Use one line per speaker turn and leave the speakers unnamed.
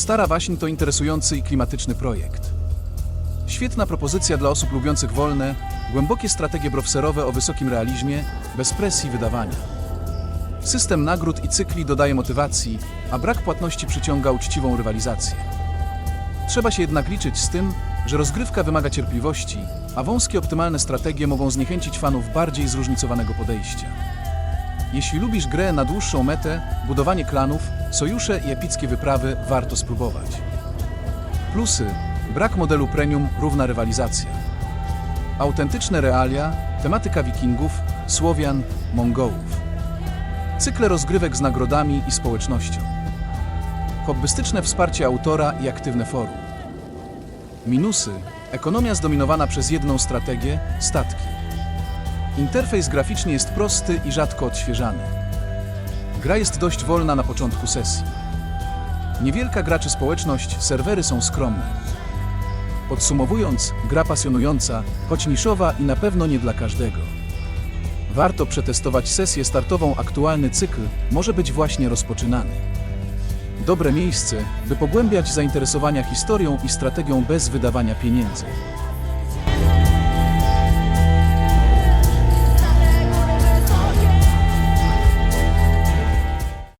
Stara Waśń to interesujący i klimatyczny projekt. Świetna propozycja dla osób lubiących wolne, głębokie strategie browserowe o wysokim realizmie, bez presji wydawania. System nagród i cykli dodaje motywacji, a brak płatności przyciąga uczciwą rywalizację. Trzeba się jednak liczyć z tym, że rozgrywka wymaga cierpliwości, a wąskie optymalne strategie mogą zniechęcić fanów bardziej zróżnicowanego podejścia. Jeśli lubisz grę na dłuższą metę, budowanie klanów, sojusze i epickie wyprawy warto spróbować. Plusy: brak modelu premium, równa rywalizacja. Autentyczne realia, tematyka wikingów, Słowian, Mongołów. Cykle rozgrywek z nagrodami i społecznością. Hobbystyczne wsparcie autora i aktywne forum. Minusy: ekonomia zdominowana przez jedną strategię statki. Interfejs graficzny jest prosty i rzadko odświeżany. Gra jest dość wolna na początku sesji. Niewielka graczy społeczność, serwery są skromne. Podsumowując, gra pasjonująca, choć niszowa i na pewno nie dla każdego. Warto przetestować sesję startową, aktualny cykl może być właśnie rozpoczynany. Dobre miejsce, by pogłębiać zainteresowania historią i strategią bez wydawania pieniędzy.